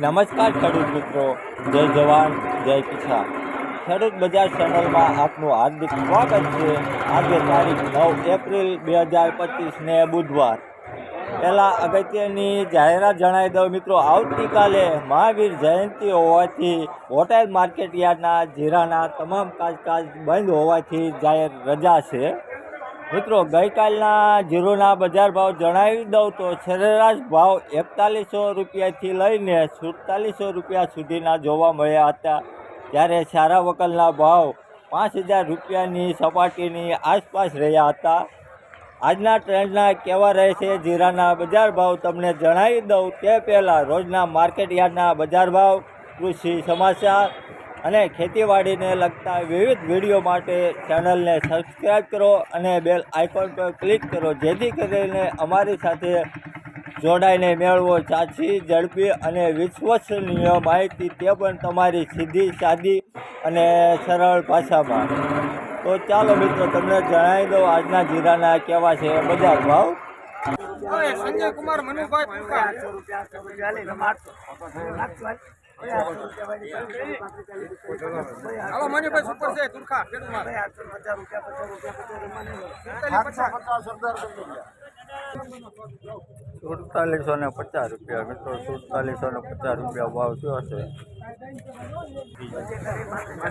નમસ્કાર ખેડૂત મિત્રો. જય જવાન, જય કિસાન. ખેડૂત બજાર ચેનલમાં આપનું હાર્દિક સ્વાગત છે. આજે તારીખ નવ એપ્રિલ બે હજાર પચીસને બુધવાર. પહેલાં અગત્યની જાહેરાત જણાવી દઉં મિત્રો, આવતીકાલે મહાવીર જયંતિ હોવાથી હોટેલ માર્કેટ યાર્ડના જીરાના તમામ કાજકાજ બંધ હોવાથી જાહેર રજા છે મિત્રો, ગઈકાલના જીરોના બજાર ભાવ જણાવી દઉં તો સરેરાશ ભાવ એકતાલીસો રૂપિયાથી લઈને સુડતાલીસો રૂપિયા સુધીના જોવા મળ્યા હતા. જ્યારે સારા વકલના ભાવ પાંચ હજાર રૂપિયાની સપાટીની આસપાસ રહ્યા હતા. આજના ટ્રેન્ડના કેવા રહેશે જીરાના બજાર ભાવ તમને જણાવી દઉં તે પહેલાં રોજના માર્કેટ યાર્ડના બજાર ભાવ, કૃષિ સમાચાર અને ખેતીવાડીને લગતા વિવિધ વીડિયો માટે ચેનલને સબસ્ક્રાઈબ કરો અને બેલ આઇકોન પર ક્લિક કરો. જેથી કરીને અમારી સાથે જોડાઈને મેળવો ચાચી ઝડપી અને વિશ્વસનીય માહિતી તે પણ તમારી સીધી સાદી અને સરળ ભાષામાં. તો ચાલો મિત્રો તમને જણાવી દઉં આજના જીરાના કેવા છે બજાર ભાવ. સંજય કુમાર મનુભાઈ. હાલો મનુભાઈ સુપર છે તુરખા ને પચાસ રૂપિયા મિત્રો સુડતાલીસો ને પચાસ રૂપિયા ભાવ થયો હશે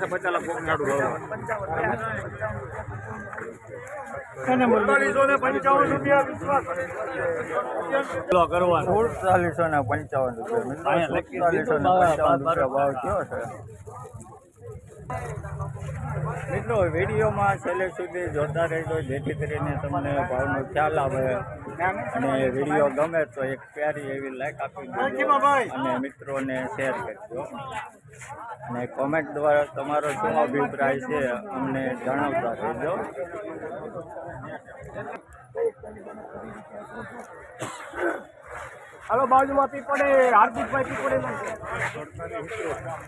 સુડતાલીસો ને પંચાવન રૂપિયા મિત્રો સુડતાલીસો ને પંચાવન રૂપિયા ભાવ થયો છે મિત્રો વિડીયોમાં છેલ્લે સુધી જોતા રહેજો જેથી કરીને તમને ભાવનો ખ્યાલ આવે અને વીડિયો ગમે તો એક પ્યારી એવી લાઈક આપી દેજો અને મિત્રોને શેર કરજો. અને કોમેન્ટ દ્વારા તમારો શું અભિપ્રાય છે અમને જણાવતા રહેજો. હલો બાજુમાં પીપડે હાર્દિકભાઈ પીપડે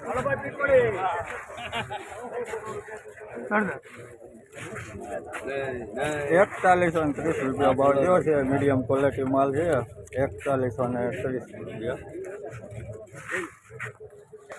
હલો ભાઈ પીપડે એકતાલીસો ને ત્રીસ રૂપિયા ભાવ જો છે. મીડિયમ ક્વોલિટી માલ છે. એકતાલીસો ને ત્રીસ રૂપિયા.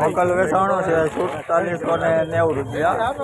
વકલ વેચાણો છે સુડતાલીસો ને નેવું રૂપિયા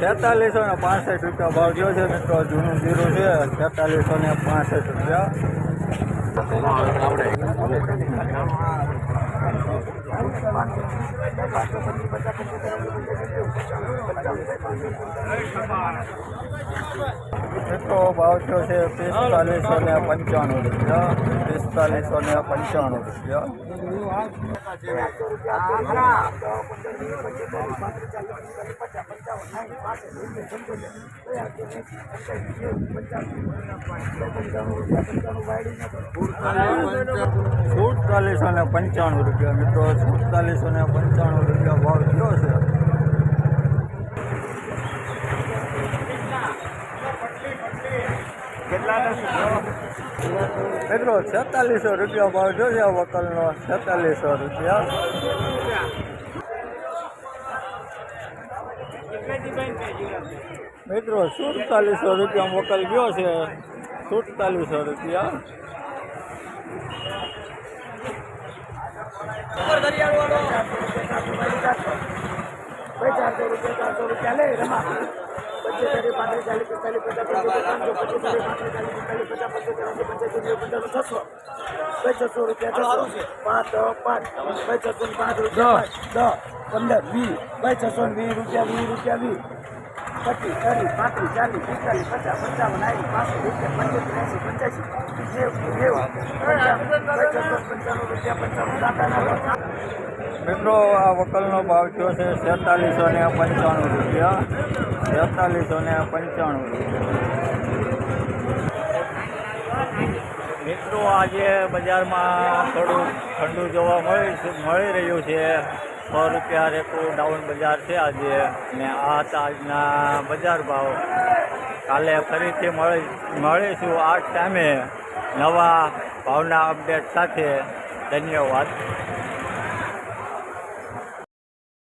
છેતાલીસો ને પાસઠ રૂપિયા ભાવ થયો છે મિત્રો. જૂનું જીરું છે છેતાલીસો ને પાસઠ રૂપિયા. મિત્રો ભાવ થયો છે? પિસ્તાલીસો ને પંચાણું રૂપિયા. પિસ્તાલીસો ને પંચાણું રૂપિયા. સુડતાલીસો ને પંચાણું રૂપિયા. મિત્રો સુડતાલીસો ને પંચાણું રૂપિયા ભાવ થયો છે. મિત્રો છેતાલીસો રૂપિયા ભાવ જોશે વકલનો છેતાલીસો રૂપિયા. મિત્રો સુડતાલીસો રૂપિયા વકલ ગયો છે. સુડતાલીસો રૂપિયા. ચારસો રૂપિયા ચારસો રૂપિયા લે રમા. છસો રૂપિયા પાંચ પાંચ ભાઈ છસો પાંચ રૂપિયા દસ પંદર વીસ ભાઈ છસો વીસ રૂપિયા વીસ રૂપિયા વીસ પચીસ ચાલીસ પાંત્રીસ ચાલીસ પિસ્તાલીસ પચાસ પંચાવન આવી પાંચસો રૂપિયા પંચોતેર એસી પંચ્યાસી મિત્રો, આ વકલનો ભાવ થયો છે સેતાલીસો ને પંચાણું રૂપિયા. છેતાલીસો ને પંચાણું. મિત્રો, આજે બજારમાં થોડું ઠંડુ જોવા મળી મળી રહ્યું છે. સો રૂપિયા રેકુ ડાઉન બજાર છે આજે. ને આ હતા આજના બજાર ભાવ. કાલે ફરીથી મળી મળીશું આ ટાઈમે નવા ભાવના અપડેટ સાથે. ધન્યવાદ.